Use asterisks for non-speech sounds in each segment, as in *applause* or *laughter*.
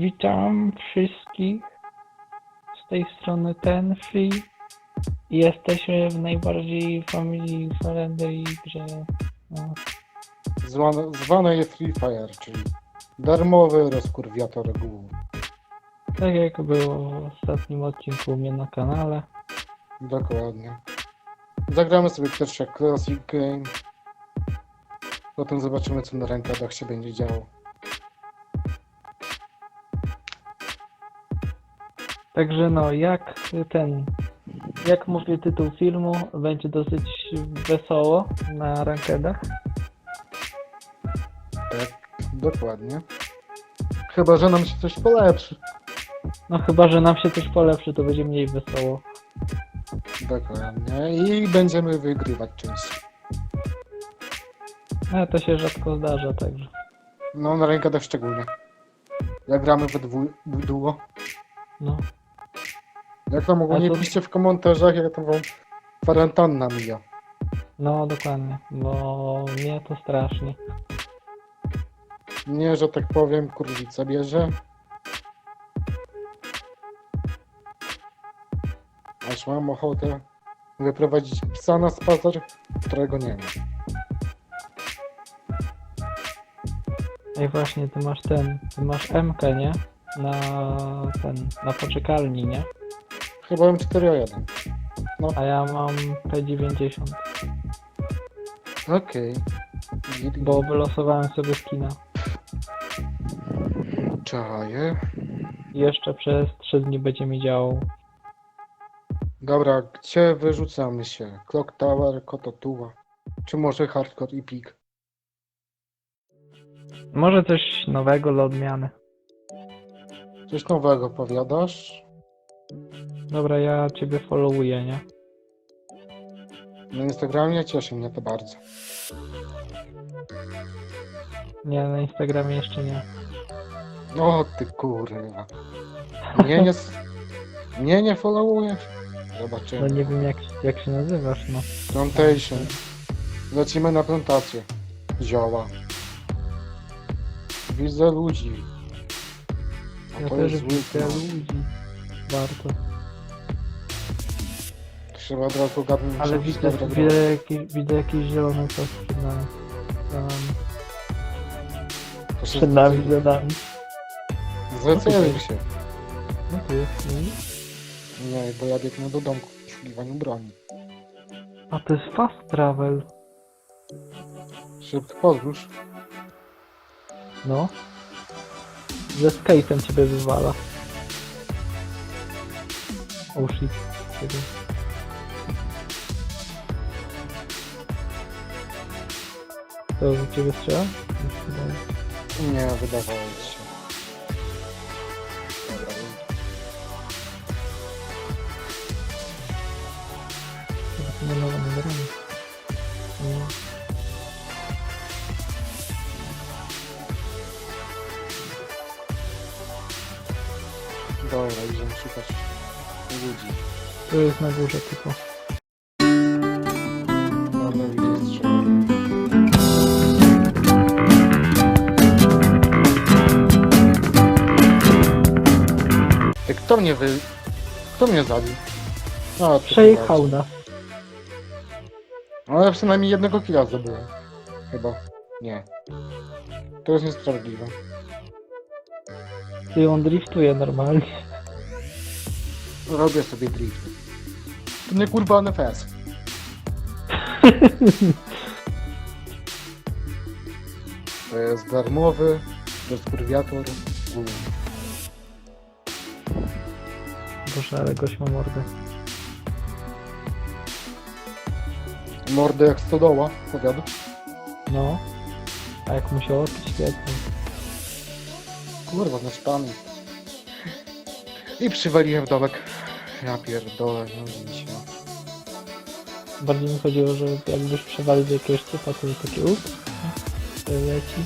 Witam wszystkich z tej strony Tenfi. Jesteśmy w najbardziej family friendly grze. No, Zwane, zwane jest Free Fire, czyli darmowy rozkurwiator głów. tak jak było w ostatnim odcinku u mnie na kanale. Dokładnie. Zagramy sobie pierwszy Classic Game. Potem zobaczymy, co na rękach się będzie działo. Także no, jak ten, jak mówi tytuł filmu, będzie dosyć wesoło na rankedach. Tak, dokładnie. Chyba, że nam się coś polepszy. No chyba, że nam się coś polepszy, to będzie mniej wesoło. Dokładnie. I będziemy wygrywać częściej. No to się rzadko zdarza, także. No, na rękach szczególnie. Jak gramy we dwu, w duo. No. Jak tam ogólnie A to- piszcie w komentarzach, jak tam wam kwarantanna mija. No dokładnie, bo mnie to strasznie. Nie, że tak powiem, kurwica bierze. Aż mam ochotę wyprowadzić psa na spacer, którego nie ma. Ej właśnie, ty masz ten, ty masz MK, nie? Na ten, na poczekalni, nie? Chyba mam 4 o 1. A ja mam P90, Okej. bo wylosowałem sobie skina. Czaję. I jeszcze przez 3 dni będzie mi działał. Dobra, gdzie wyrzucamy się? Clock Tower, Kototua. Czy może Hardcore i Peak? Może coś nowego dla odmiany. Coś nowego powiadasz? Dobra, ja ciebie followuję, nie? Na Instagramie cieszy mnie to bardzo. Nie, na Instagramie jeszcze nie. O ty kurwa. Nie, *laughs* nie, nie, nie followujesz? No Zobaczymy. nie wiem jak, jak się nazywasz, no. Plantation. Lecimy na plantację. Zioła. Widzę ludzi. A Ja to też jest zły widzę ludzi. Warto. Trzeba od razu gadnąć. Ale widzę, widzę, jakieś, widzę jakieś zielone coś przed nami. Za nami. To się Przed nami, za nami. Zeceluj się. No tu jest, nie? Nie, bo ja biegnę do domku w poszukiwaniu broni. A to jest fast travel. Szybka podróż. No. Ze skate'em ciebie wywala. Oh shit. Czekaj. To u ciebie strzela? Nie. Wydawało mi się. Dobra, Chyba nie ma numerami. Nie. dobra, idziemy szukać ludzi. To jest na górze tylko. Kto mnie wy... Kto mnie zabił? A, Przejechał nas. No, Ale przynajmniej jednego killa zdobyłem. Chyba. Nie. To jest niesprawiedliwe. Ty on driftuje normalnie. Robię sobie drift. To nie kurwa NFS. To jest darmowy rozkurwiator główny. Boże, ale gość ma mordę. Mordę jak stodoła, powiada. No. A jak musiało, to świetnie. Kurwa, na szpany. I przywaliłem w domek. Ja pierdolę, no widzicie. Bardziej mi chodziło, że jakbyś przewalił do jakiegoś typa, to takie up. To leci.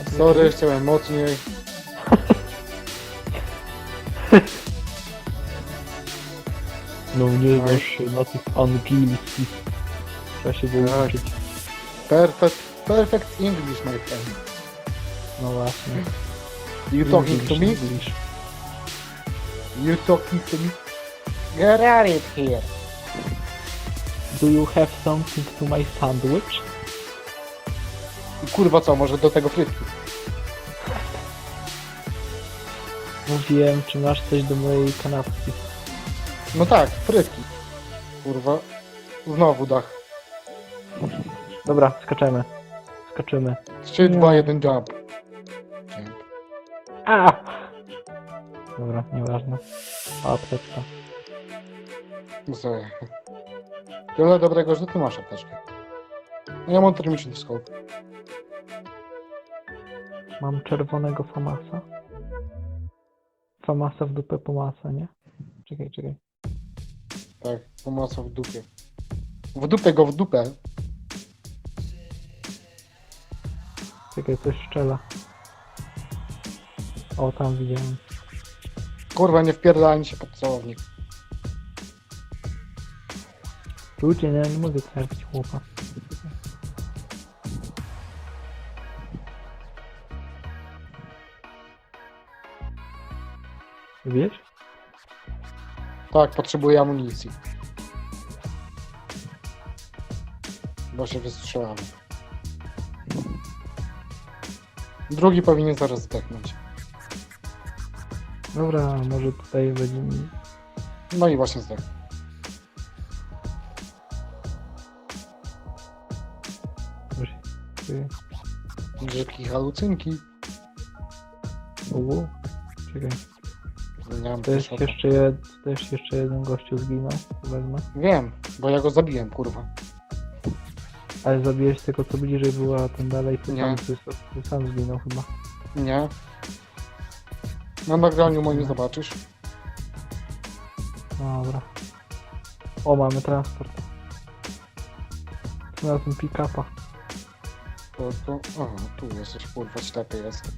A Sorry, chciałem mocniej. *laughs* No nie Oj. znasz się na tych angielskich. Trzeba się było Tak. uczyć. Perfect, perfect English, my friend. No właśnie. You talking to me? English. You talking to me? Get out of here. Do you have something to my sandwich? I kurwa co, może do tego frytki? Mówiłem, czy masz coś do mojej kanapki. No tak, frytki. Kurwa. Znowu dach. Dobra, skaczemy. Skaczymy. 3, Nie. 2, 1, jump. A! Dobra, nieważne. O, apteczka. No sobie. Tyle dobrego, że ty masz apteczkę. No Ja mam termiczny scope. Mam czerwonego famasa. Famasa w dupę pomasa, nie? Czekaj, czekaj. Tak, pomocą w dupie. W dupę go w dupę. Czekaj, coś szczela. O, tam widziałem. Kurwa, nie wpierdalaj mi się pod celownik. Ludzie, nie, nie mogę trafić chłopa. Wiesz? Tak, potrzebuję amunicji. Bo się wystrzelamy. Drugi powinien zaraz zdechnąć. Dobra, może tutaj będzie mi... No i właśnie zdechł. Brzydki halucynki. Uuu. Czekaj. Nie mam To jest proszota. jeszcze, jed... też jeszcze jeden gościu zginął. Wezmę. Wiem, bo ja go zabiłem, kurwa. Ale zabiłeś tego co bliżej była, a ten dalej ty Nie. sam, ty, ty sam zginął chyba. Nie. Na nagraniu moim zobaczysz. Dobra. O, mamy transport. Znalazłem pick-upa. To, to... Aha, tu jesteś, kurwa, ślepy jest.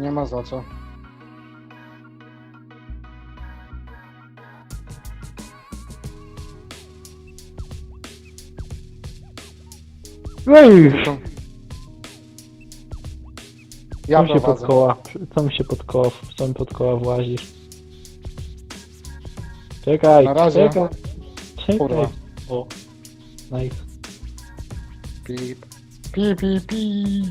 Nie ma za co. Ej! Co Ja mi się pod prowadzę. koła, co mi się pod koła, pod koła włazisz? Czekaj, Na razie. czekaj, czekaj. Kurwa. O, nice. Pip. Pi, pi, pi.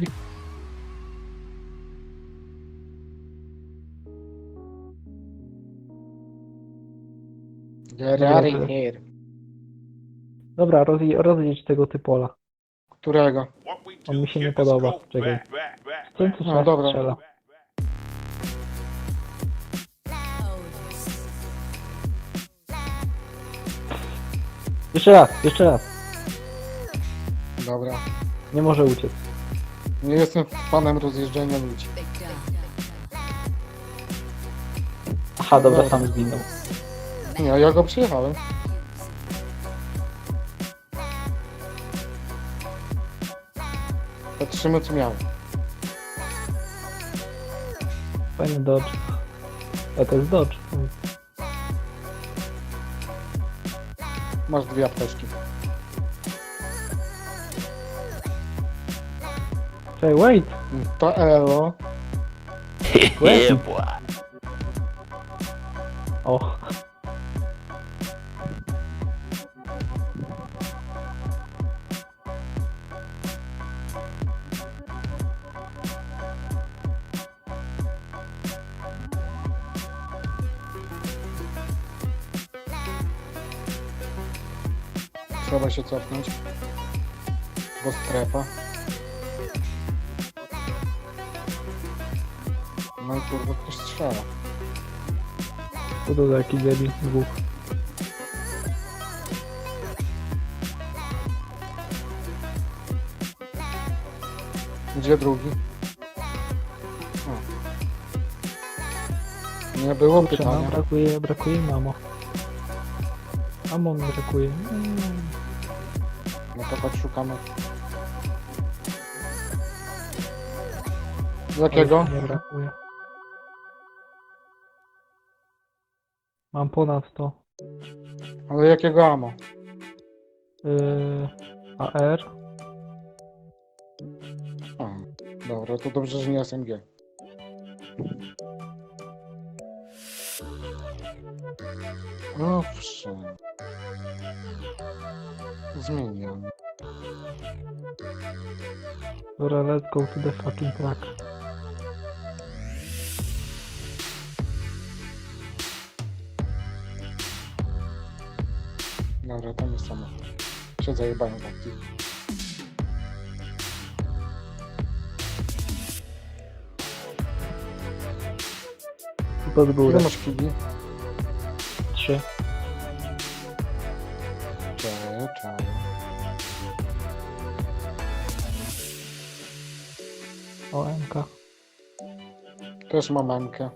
Dobra, rozje, rozjedź tego typola. Którego? On mi się nie podoba, czekaj. Co No, dobra. strzela? Jeszcze raz, jeszcze raz. Dobra. Nie może uciec. Nie jestem fanem rozjeżdżania ludzi. Aha, Dobra. sam zginął. Nie, ja go przyjechałem. Patrzymy co miał. Fajny dodge. A to jest dodge. Masz dwie apteczki. Czekaj, wait! To elo. *laughs* wait. Cofnąć. Bo strefa. No i kurwa ktoś strzela. Co to za jaki debil? Dwóch. Gdzie drugi? O. Nie było Kurczę, nam pytania. brakuje, brakuje mamo. Mamo mi brakuje. Mm. No to chodź szukamy. Jakiego? Nie brakuje. Mam ponad to. Ale jakiego amo? Yy, AR. Dobra, to dobrze, że nie SMG. Owszem. Zmieniam. Dobra, let's go to the fucking track. Dobra, tam jest samo. Się zajebałem tak. Pod Ile górę. masz kili? Też mam mamkę.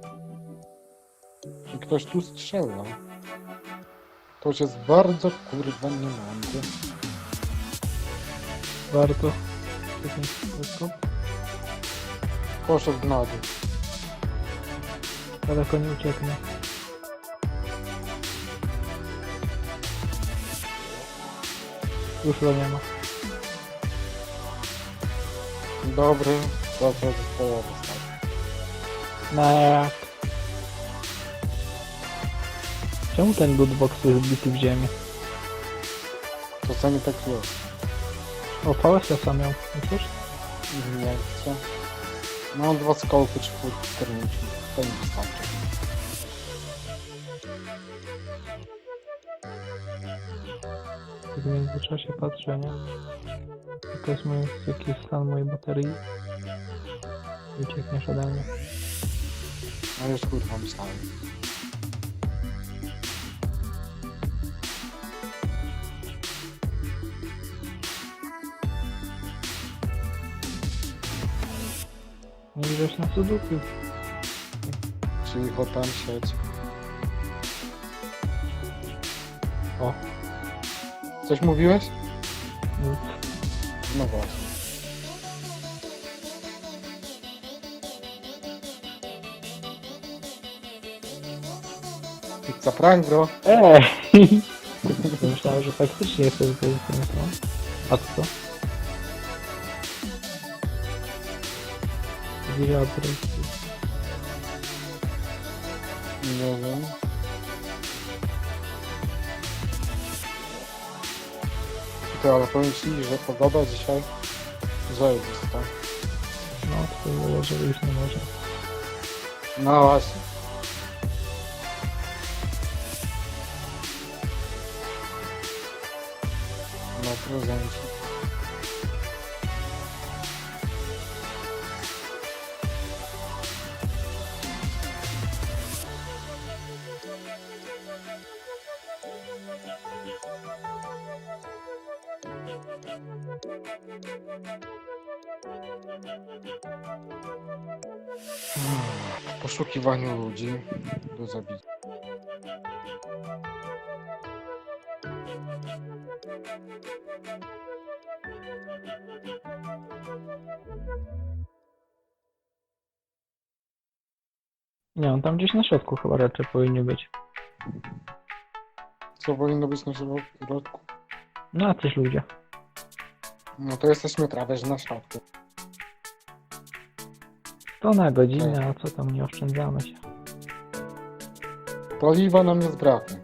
I ktoś tu strzela. To już jest bardzo kurwa niemądre. Warto. Czekaj, szybko. Poszedł na dół. Daleko nie ucieknę. Już go nie ma. Dobry, dobrze zespołowy jak? Czemu ten lootbox jest wbity w ziemię? Czasami tak jest. O, VSS-a miał. Nie chcesz? Nie chcę. Mam dwa skolpy czwórki termiczne. To mi wystarczy. W międzyczasie patrzę, nie? Jaka jest mój, jaki jest stan mojej baterii? Uciekniesz ode mnie. A już kurwa myślałem. Nie widzisz na tam siedź. O. Coś mówiłeś? Nic. No właśnie. Pizza prank, bro. Ej! *laughs* Myślałem, że faktycznie z tej strony. A to co? Wiatr. Nie wiem. Ty, ale powiem ci, że pogoda dzisiaj zajebista. No, to zależy, już nie może. No właśnie. Prezenci. W poszukiwaniu ludzi do zabicia. Nie, on tam gdzieś na środku chyba raczej powinien być. Co powinno być na środku? No, a coś ludzie. No to jesteśmy prawie że na środku. To na godzinę, a co tam, nie oszczędzamy się. Paliwa nam jest braknie.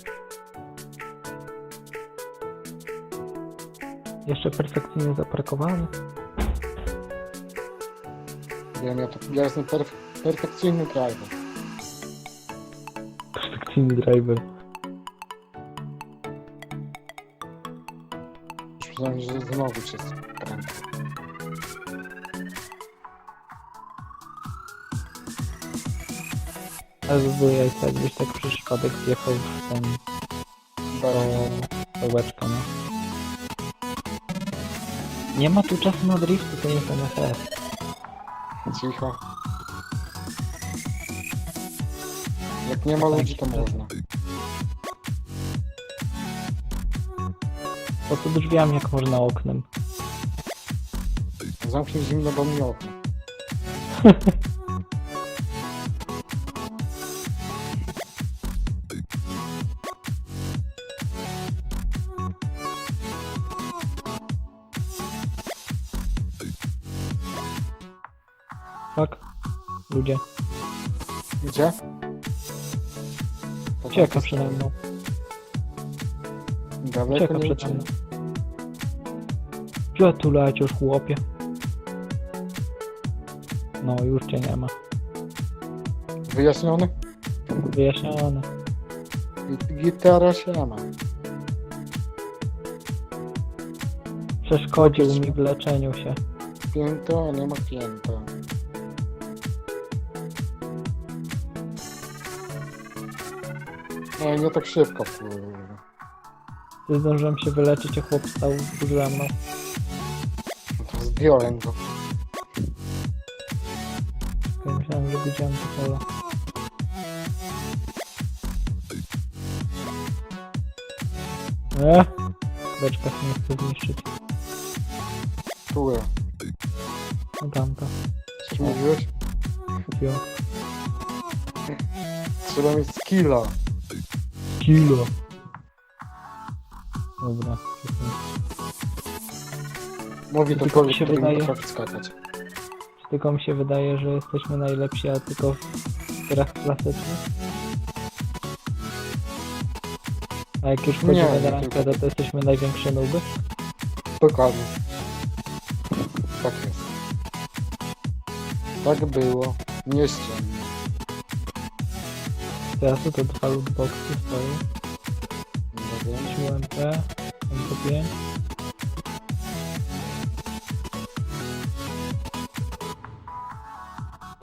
Jeszcze perfekcyjnie zaparkowany. Wiem, ja, to, ja jestem perf- perfekcyjny driver. Perfekcyjny driver. Myślałem, że znowu cię skręcę. Ale by było jajca, jakbyś tak przez przypadek wjechał w ten Bardzo. dołeczkę, no. Nie ma tu czasu na drift, to nie jest NFS. Cicho. Jak nie ma ludzi, to można. Po co drzwiami, jak można oknem? Zamknij zimno do mnie okno. *laughs* Fuck. Ludzie. Gdzie? Ucieka przede mną. Daleko Ucieka nie przede mną. Gdzie tu lecisz, chłopie? No, już cię nie ma. Wyjaśniony? Wyjaśnione. I- Gitara się ma. Przeszkodził mi w leczeniu się. Pięto, nie ma pięta. Nie, nie tak szybko. Ty zdążyłem się wyleczyć, a chłop stał ze mną. No to zdjąłem go. Myślałem, że widziałem to pole. E? Beczka się nie chce zniszczyć. Ja. No tamta. Coś mówiłeś? Jo. Trzeba mieć skilla. Kilo. Dobra. Mówi to Tylko człowiek, się który nie wydaje- potrafi skakać. Tylko mi się wydaje, że jesteśmy najlepsi, a tylko w grach klasycznych. A jak już wchodzimy Nie, na nie rankę, to, to jesteśmy największe nuby. Dokładnie. Tak jest. Tak było. Nie ściemnie. Teraz to dwa lootboxy stoją. Wiem. 3 UMP, MP5.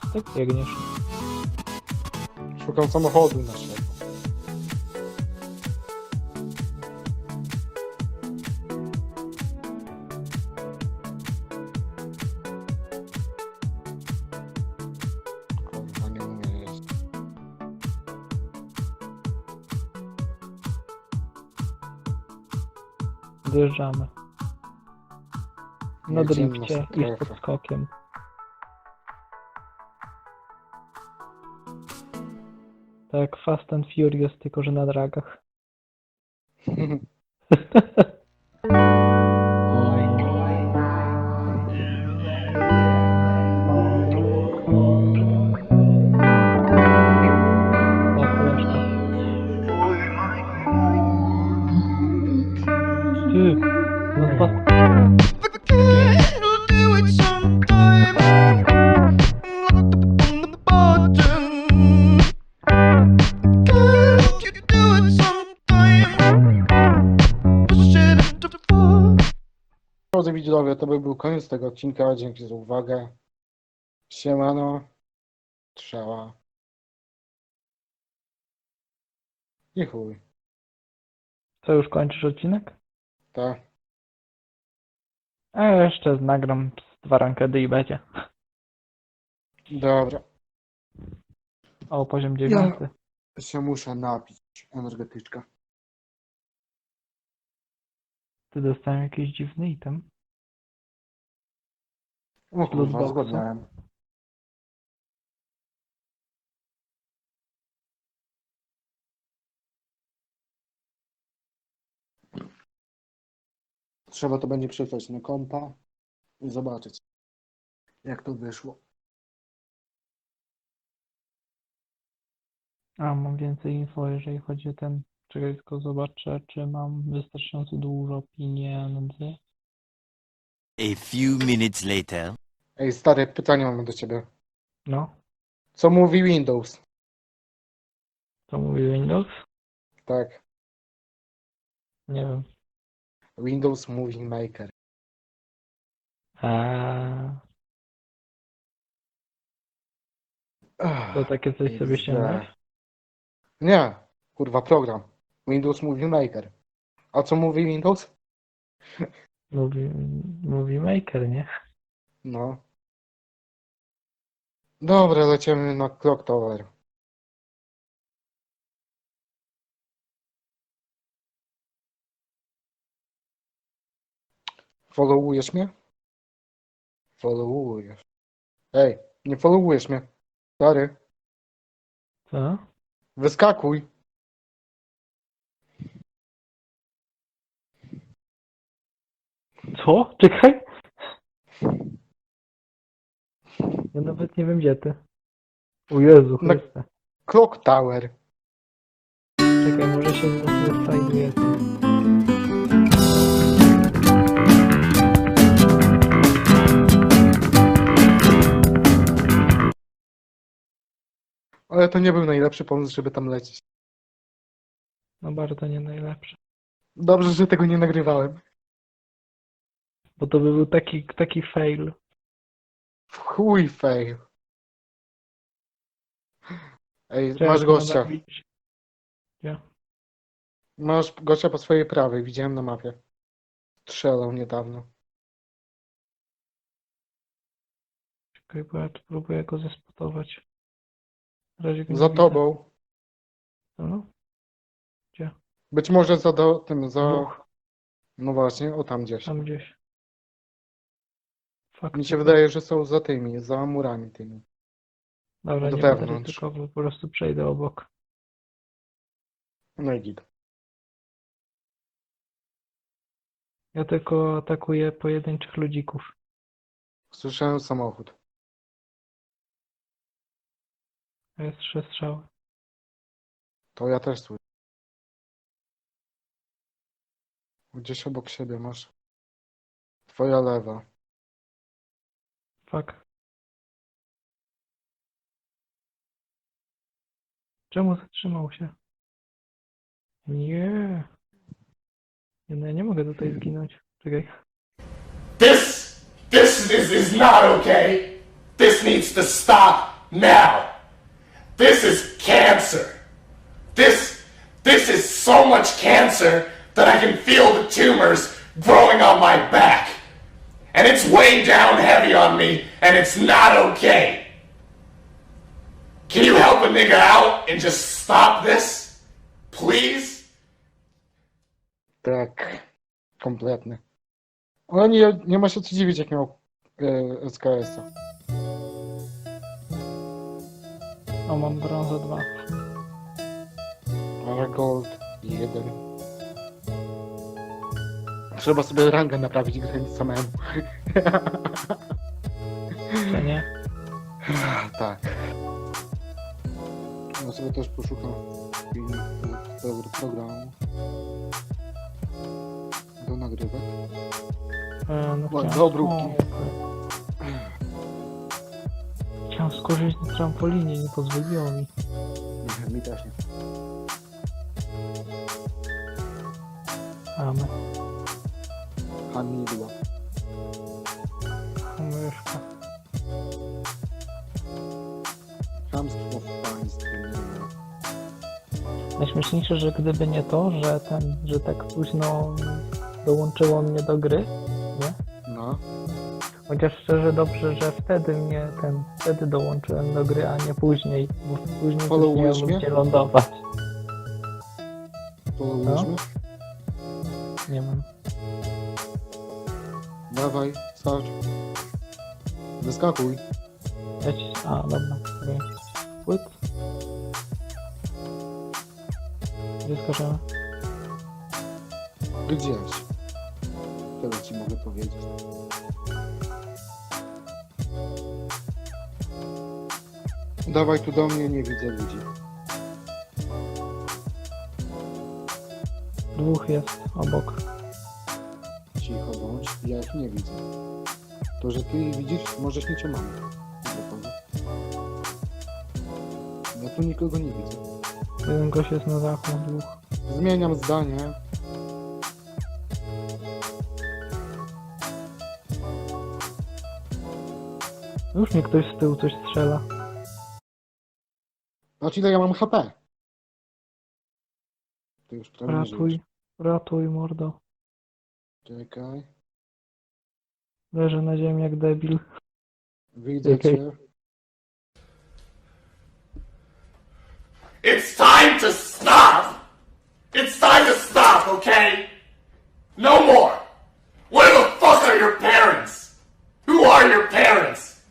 Co tak biegniesz? Szukam samochodu naszego. Dojeżdżamy. Na Jedziemy na drifcie i z strefę. podskokiem. Tak Fast and Furious, tylko że na dragach. *laughs* koniec tego odcinka. Dzięki za uwagę. Siemano. Trzeba. I chuj. Co, już kończysz odcinek? Tak. A ja jeszcze nagram z dwa rankedy i będzie. Dobra. O, poziom dziewiąty. Się muszę napić. Energetyczka. Ty dostałem jakiś dziwny item. O kurwa, zgodniałem. Trzeba to będzie przesłać na kompa i zobaczyć, jak to wyszło. A, mam więcej info, jeżeli chodzi o ten... Czekaj, tylko zobaczę, czy mam wystarczająco dużo pieniędzy. A few minutes later. Ej, stary, pytanie mamy do ciebie. No, Co mówi Windows? co mówi Windows? Tak, Nie wiem. Windows Movie Maker. A, Ach, to takie coś sobie źle. ściągnąłeś? Nie, kurwa, program. Windows Movie Maker. A co mówi Windows? Mówi, mówi Maker, nie? No. Dobra, lecimy na Clock Tower. Followujesz mnie? Followujesz. Ej, nie followujesz mnie. Stary, Co? wyskakuj. Co? Czekaj. Ja nawet nie wiem gdzie ty. O Jezu Na- Chryste. Clock Tower. Czekaj, może się znajduje. Ale to nie był najlepszy pomysł, żeby tam lecieć. No bardzo nie najlepsze. Dobrze, że tego nie nagrywałem. Bo to by był taki, taki fail. W chuj fail. Ej, masz gościa. Gdzie? Masz gościa po swojej prawej, widziałem na mapie. Strzelał niedawno. Czekaj, bo ja tu próbuję go zespotować. Na razie go nie Za widzę. tobą. No, Być może za do, tym, za... dwóch, No właśnie, o tam gdzieś. tam gdzieś. Fakt. Mi się wydaje, że są za tymi, za murami tymi. Dobra, do nie wewnątrz. ryzykował, po prostu przejdę obok. No i git. Ja tylko atakuję pojedynczych ludzików. Słyszałem samochód. To jest trzy strzały. To ja też słyszę. Gdzieś obok siebie masz. Twoja lewa. Fuck. Czemu zatrzymał się? Nie. Nie, no ja nie mogę tutaj zginąć. Czekaj. This, this is, is not okay. This needs to stop now. This is cancer. This, this is so much cancer that I can feel the tumors growing on my back. And it's weighing down heavy on me, and it's not okay. Can you help a nigga out and just stop this? Please? Tak. Kompletny. Ale nie, nie ma się co dziwić, jak miał e, SKS-a. O, mam brązę 2. Ale gold jeden. Trzeba sobie rangę naprawić grając samemu. Czy nie? *laughs* tak. Ja sobie też poszukam dobry programu. Do nagrywek. E, no Ła- chciałem- dobróbki. o, Chciałem na trampolinie, nie pozwoliło mi. Mi też nie. A Hamidło. myszka. Chamstwo w państwie. nie wiem. Najśmieszniejsze, że gdyby nie to, że ten, że tak późno dołączyło mnie do gry, nie? No. Chociaż szczerze dobrze, że wtedy mnie ten, wtedy dołączyłem do gry, a nie później, bo później też Followujesz miałbym mnie? gdzie lądować. Połóżmy. Nie wiem. Dawaj, start. Wyskakuj. Ci... A, dobra. okej. Gdzie skoczymy? Gdzieś. Tyle ci mogę powiedzieć. Dawaj tu do mnie, nie widzę ludzi. Dwóch jest obok. Ja ich nie widzę. To, że ty ich widzisz, możesz mieć omamę. Ja tu nikogo nie widzę. Jeden gość jest na dachu, dwóch. Zmieniam zdanie. Już mnie ktoś z tyłu coś strzela. Patrz ile ja mam HP. To już prawie nie Ratuj, ratuj mordo. Czekaj. Leżę na ziemi jak debil. Widzę Czekaj. cię. It's time to stop! It's time to stop, okay? No more! Where the fuck are your parents? Who are your parents?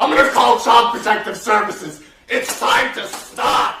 I'm gonna call Child Protective Services. It's time to stop!